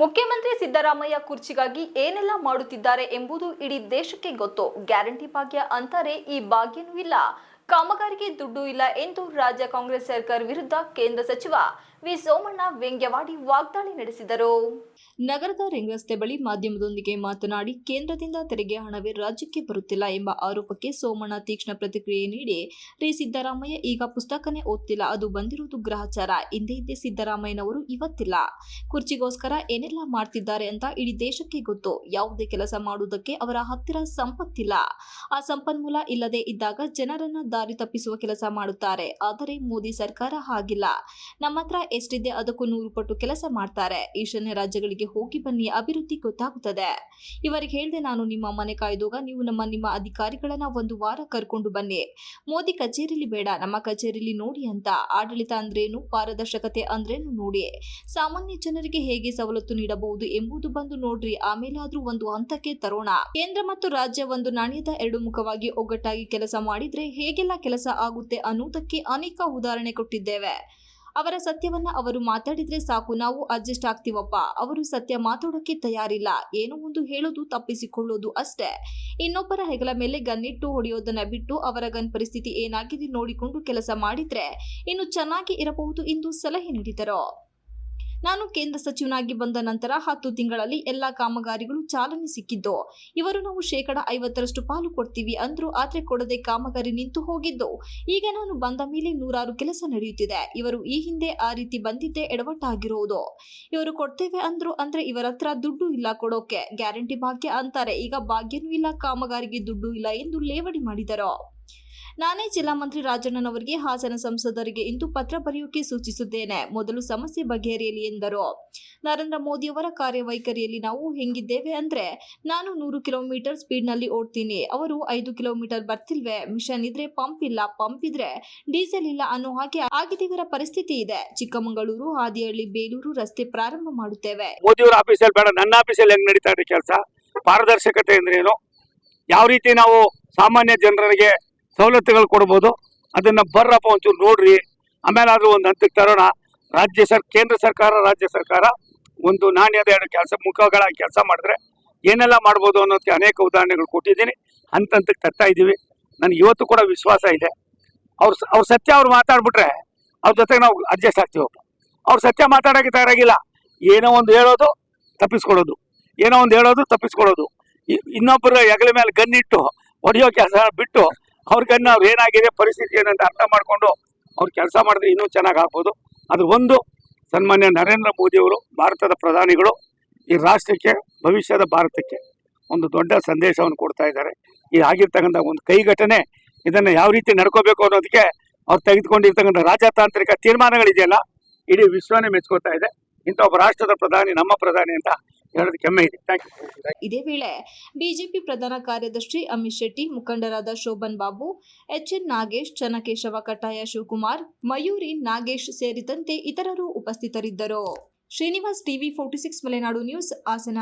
ಮುಖ್ಯಮಂತ್ರಿ ಸಿದ್ದರಾಮಯ್ಯ ಕುರ್ಚಿಗಾಗಿ ಏನೆಲ್ಲ ಮಾಡುತ್ತಿದ್ದಾರೆ ಎಂಬುದು ಇಡೀ ದೇಶಕ್ಕೆ ಗೊತ್ತು. ಗ್ಯಾರಂಟಿ ಭಾಗ್ಯ ಅಂತಾರೆ ಈ ಭಾಗ್ಯನೂ ಇಲ್ಲ. ಕಾಮಗಾರಿಗೆ ದುಡ್ಡು ಇಲ್ಲ ಎಂದು ರಾಜ್ಯ ಕಾಂಗ್ರೆಸ್ ಸರ್ಕಾರ ವಿರುದ್ಧ ಕೇಂದ್ರ ಸಚಿವ ವಿ. ಸೋಮಣ್ಣ ವ್ಯಂಗ್ಯವಾಡಿ ವಾಗ್ದಾಳಿ ನಡೆಸಿದರು. ನಗರದ ರಿಂಗ್ ರಸ್ತೆ ಬಳಿ ಮಾಧ್ಯಮದೊಂದಿಗೆ ಮಾತನಾಡಿ, ಕೇಂದ್ರದಿಂದ ತೆರಿಗೆ ಹಣವೇ ರಾಜ್ಯಕ್ಕೆ ಬರುತ್ತಿಲ್ಲ ಎಂಬ ಆರೋಪಕ್ಕೆ ಸೋಮಣ್ಣ ತೀಕ್ಷ್ಣ ಪ್ರತಿಕ್ರಿಯೆ ನೀಡಿ, ರೀ ಸಿದ್ದರಾಮಯ್ಯ, ಈಗ ಪುಸ್ತಕನೇ ಓದ್ತಿಲ್ಲ, ಅದು ಬಂದಿರುವುದು ಗ್ರಹಚಾರ. ಹಿಂದೆ ಹಿಂದೆ ಸಿದ್ದರಾಮಯ್ಯನವರು ಇವತ್ತಿಲ್ಲ. ಕುರ್ಚಿಗೋಸ್ಕರ ಏನೆಲ್ಲ ಮಾಡ್ತಿದ್ದಾರೆ ಅಂತ ಇಡೀ ದೇಶಕ್ಕೆ ಗೊತ್ತು. ಯಾವುದೇ ಕೆಲಸ ಮಾಡುವುದಕ್ಕೆ ಅವರ ಹತ್ತಿರ ಸಂಪತ್ತಿಲ್ಲ. ಆ ಸಂಪನ್ಮೂಲ ಇಲ್ಲದೆ ಇದ್ದಾಗ ಜನರನ್ನ ದಾರಿ ತಪ್ಪಿಸುವ ಕೆಲಸ ಮಾಡುತ್ತಾರೆ. ಆದರೆ ಮೋದಿ ಸರ್ಕಾರ ಹಾಗಿಲ್ಲ. ನಮ್ಮ ಹತ್ರ ಎಷ್ಟಿದೆ ಅದಕ್ಕೂ ನೂರು ಪಟ್ಟು ಕೆಲಸ ಮಾಡ್ತಾರೆ. ಈಶಾನ್ಯ ರಾಜ್ಯಗಳಿಗೆ ಹೋಗಿ ಬನ್ನಿ, ಅಭಿವೃದ್ಧಿ ಗೊತ್ತಾಗುತ್ತದೆ. ಇವರಿಗೆ ಹೇಳಿದೆ ನಾನು ನಿಮ್ಮ ಮನೆ ಕಾಯ್ದೋಗ ನೀವು ನಮ್ಮ, ನಿಮ್ಮ ಅಧಿಕಾರಿಗಳನ್ನ ಒಂದು ವಾರ ಕರ್ಕೊಂಡು ಬನ್ನಿ. ಮೋದಿ ಕಚೇರಿಲಿ ಬೇಡ, ನಮ್ಮ ಕಚೇರಿಲಿ ನೋಡಿ ಅಂತ. ಆಡಳಿತ ಅಂದ್ರೇನು, ಪಾರದರ್ಶಕತೆ ಅಂದ್ರೇನು ನೋಡಿ. ಸಾಮಾನ್ಯ ಜನರಿಗೆ ಹೇಗೆ ಸವಲತ್ತು ನೀಡಬಹುದು ಎಂಬುದು ಬಂದು ನೋಡ್ರಿ, ಆಮೇಲಾದ್ರೂ ಒಂದು ಹಂತಕ್ಕೆ ತರೋಣ. ಕೇಂದ್ರ ಮತ್ತು ರಾಜ್ಯ ಒಂದು ನಾಣ್ಯದ ಎರಡು ಮುಖವಾಗಿ ಒಗ್ಗಟ್ಟಾಗಿ ಕೆಲಸ ಮಾಡಿದ್ರೆ ಹೇಗೆಲ್ಲ ಕೆಲಸ ಆಗುತ್ತೆ ಅನ್ನುವುದಕ್ಕೆ ಅನೇಕ ಉದಾಹರಣೆ ಕೊಟ್ಟಿದ್ದೇವೆ. ಅವರ ಸತ್ಯವನ್ನ ಅವರು ಮಾತಾಡಿದ್ರೆ ಸಾಕು, ನಾವು ಅಡ್ಜಸ್ಟ್ ಆಗ್ತೀವಪ್ಪ. ಅವರು ಸತ್ಯ ಮಾತಾಡೋಕೆ ತಯಾರಿಲ್ಲ. ಏನೋ ಒಂದು ಹೇಳೋದು ತಪ್ಪಿಸಿಕೊಳ್ಳೋದು ಅಷ್ಟೇ. ಇನ್ನೊಬ್ಬರ ಹೆಗಲ ಮೇಲೆ ಗನ್ನಿಟ್ಟು ಹೊಡೆಯೋದನ್ನ ಬಿಟ್ಟು ಅವರ ಗನ್ ಪರಿಸ್ಥಿತಿ ಏನಾಗಿದೆ ನೋಡಿಕೊಂಡು ಕೆಲಸ ಮಾಡಿದ್ರೆ ಇನ್ನು ಚೆನ್ನಾಗಿ ಇರಬಹುದು ಎಂದು ಸಲಹೆ ನೀಡಿದರು. ನಾನು ಕೇಂದ್ರ ಸಚಿವನಾಗಿ ಬಂದ ನಂತರ ಹತ್ತು ತಿಂಗಳಲ್ಲಿ ಎಲ್ಲ ಕಾಮಗಾರಿಗಳು ಚಾಲನೆ ಸಿಕ್ಕಿದ್ದು. ಇವರು ನಾವು ಶೇಕಡ ಐವತ್ತರಷ್ಟು ಪಾಲು ಕೊಡ್ತೀವಿ ಅಂದ್ರು ಆದ್ರೆ ಕೊಡದೆ ಕಾಮಗಾರಿ ನಿಂತು ಹೋಗಿದ್ದು. ಈಗ ನಾನು ಬಂದ ಮೇಲೆ ನೂರಾರು ಕೆಲಸ ನಡೆಯುತ್ತಿದೆ. ಇವರು ಈ ಹಿಂದೆ ಆ ರೀತಿ ಬಂದಿದ್ದೇ ಎಡವಟ್ಟಾಗಿರುವುದು ಇವರು ಕೊಡ್ತೇವೆ ಅಂದ್ರು ಅಂದ್ರೆ ಇವರ ಹತ್ರ ದುಡ್ಡು ಇಲ್ಲ ಕೊಡೋಕೆ ಗ್ಯಾರಂಟಿ ಭಾಗ್ಯ ಅಂತಾರೆ. ಈಗ ಭಾಗ್ಯನೂ ಇಲ್ಲ, ಕಾಮಗಾರಿಗೆ ದುಡ್ಡು ಇಲ್ಲ ಎಂದು ಲೇವಡಿ ಮಾಡಿದರು. ನಾನೇ ಜಿಲ್ಲಾ ಮಂತ್ರಿ ರಾಜಣ್ಣನವರಿಗೆ, ಹಾಸನ ಸಂಸದರಿಗೆ ಇಂದು ಪತ್ರ ಬರೆಯೋಕೆ ಸೂಚಿಸಿದ್ದೇನೆ ಮೊದಲು ಸಮಸ್ಯೆ ಬಗೆಹರಿಯಲಿ ಎಂದರು. ನರೇಂದ್ರ ಮೋದಿಯವರ ಕಾರ್ಯವೈಖರಿಯಲ್ಲಿ ನಾವು ಹೆಂಗಿದ್ದೇವೆ ಅಂದ್ರೆ, ನಾನು ನೂರು ಕಿಲೋಮೀಟರ್ ಸ್ಪೀಡ್ನಲ್ಲಿ ಓಡ್ತೀನಿ. ಅವರು ಐದು ಕಿಲೋಮೀಟರ್ ಬರ್ತಿಲ್ವೇ? ಮಿಷನ್ ಇದ್ರೆ ಪಂಪ್ ಇಲ್ಲ. ಪಂಪ್ ಇದ್ರೆ ಡೀಸೆಲ್ ಇಲ್ಲ ಅನ್ನೋ ಹಾಗೆ ಆಗಿದೆ ಇವರ ಪರಿಸ್ಥಿತಿ ಇದೆ. ಚಿಕ್ಕಮಗಳೂರು, ಹಾದಿಹಳ್ಳಿ, ಬೇಲೂರು ರಸ್ತೆ ಪ್ರಾರಂಭ ಮಾಡುತ್ತೇವೆ. ಮೋದಿಯವರ ಆಫೀಸಲ್ಲಿ ಬೇಡ. ನನ್ನ ಆಫೀಸಲ್ಲಿ ಹೆಂಗ್ ನಡೀತಾ ಕೆಲಸ? ಪಾರದರ್ಶಕತೆ ಅಂದ್ರೇನು ಯಾವ ರೀತಿ ನಾವು ಸಾಮಾನ್ಯ ಜನರಿಗೆ ಸವಲತ್ತುಗಳು ಕೊಡ್ಬೋದು. ಅದನ್ನ ಬರ್ರಪ್ಪ ಒಂಚೂರು ನೋಡ್ರಿ. ಆಮೇಲೆ ಆದ್ರೂ ಒಂದು ಹಂತಕ್ಕೆ ತರೋಣ. ರಾಜ್ಯ ಸರ್, ಕೇಂದ್ರ ಸರ್ಕಾರ, ರಾಜ್ಯ ಸರ್ಕಾರ ಒಂದು ನಾಣ್ಯದ ಎರಡು ಕೆಲಸ, ಮುಖಗಳ ಕೆಲಸ ಮಾಡಿದ್ರೆ ಏನೆಲ್ಲ ಮಾಡ್ಬೋದು ಅನ್ನೋದಕ್ಕೆ ಅನೇಕ ಉದಾಹರಣೆಗಳು ಕೊಟ್ಟಿದ್ದೀನಿ. ಹಂತ ಹಂತಕ್ಕೆ ತರ್ತಾ ಇದ್ದೀವಿ. ನನಗೆ ಇವತ್ತು ಕೂಡ ವಿಶ್ವಾಸ ಇದೆ. ಅವ್ರು ಅವ್ರ ಸತ್ಯ ಅವ್ರು ಮಾತಾಡ್ಬಿಟ್ರೆ ಅವ್ರ ಜೊತೆಗೆ ನಾವು ಅಡ್ಜಸ್ಟ್ ಆಗ್ತೀವಪ್ಪ. ಅವ್ರು ಸತ್ಯ ಮಾತಾಡೋಕ್ಕೆ ತಯಾರಾಗಿಲ್ಲ. ಏನೋ ಒಂದು ಹೇಳೋದು ತಪ್ಪಿಸ್ಕೊಡೋದು ಏನೋ ಒಂದು ಹೇಳೋದು ತಪ್ಪಿಸ್ಕೊಡೋದು ಇನ್ನೊಬ್ಬರ ಹೆಗಲ ಮೇಲೆ ಗನ್ನಿಟ್ಟು, ಹೊಡೆಯೋ ಕೆಲಸ ಬಿಟ್ಟು ಅವ್ರ ಗನ್ನ ಅವ್ರು ಏನಾಗಿದೆ, ಪರಿಸ್ಥಿತಿ ಏನಂತ ಅರ್ಥ ಮಾಡಿಕೊಂಡು ಅವ್ರು ಕೆಲಸ ಮಾಡಿದ್ರೆ ಇನ್ನೂ ಚೆನ್ನಾಗಿ ಆಗ್ಬೋದು. ಅದು ಒಂದು, ಸನ್ಮಾನ್ಯ ನರೇಂದ್ರ ಮೋದಿಯವರು ಭಾರತದ ಪ್ರಧಾನಿಗಳು ಈ ರಾಷ್ಟ್ರಕ್ಕೆ, ಭವಿಷ್ಯದ ಭಾರತಕ್ಕೆ ಒಂದು ದೊಡ್ಡ ಸಂದೇಶವನ್ನು ಕೊಡ್ತಾ ಇದ್ದಾರೆ. ಈ ಆಗಿರ್ತಕ್ಕಂಥ ಒಂದು ಕೈಘಟನೆ ಇದನ್ನು ಯಾವ ರೀತಿ ನಡ್ಕೋಬೇಕು ಅನ್ನೋದಕ್ಕೆ ಅವ್ರು ತೆಗೆದುಕೊಂಡಿರ್ತಕ್ಕಂಥ ರಾಜತಾಂತ್ರಿಕ ತೀರ್ಮಾನಗಳಿದೆಯಲ್ಲ, ಇಡೀ ವಿಶ್ವನೇ ಮೆಚ್ಕೋತಾ ಇದೆ. ಇಂಥ ಒಬ್ಬ ರಾಷ್ಟ್ರದ ಪ್ರಧಾನಿ, ನಮ್ಮ ಪ್ರಧಾನಿ ಅಂತ ಇದೆ ವೇಳೆ ಬಿಜೆಪಿ ಪ್ರಧಾನ ಕಾರ್ಯದರ್ಶಿ ಅಮಿತ್ ಶೆಟ್ಟಿ, ಮುಖಂಡರಾದ ಶೋಭನ್ ಬಾಬು, ಎಚ್ಎನ್ ನಾಗೇಶ್, ಚನ್ನಕೇಶವ ಕಟ್ಟಾಯ ಶಿವಕುಮಾರ್, ಮಯೂರಿ ನಾಗೇಶ್ ಸೇರಿದಂತೆ ಇತರರು ಉಪಸ್ಥಿತರಿದ್ದರು. Srinivas TV forty six, Malenadu news, Hassan.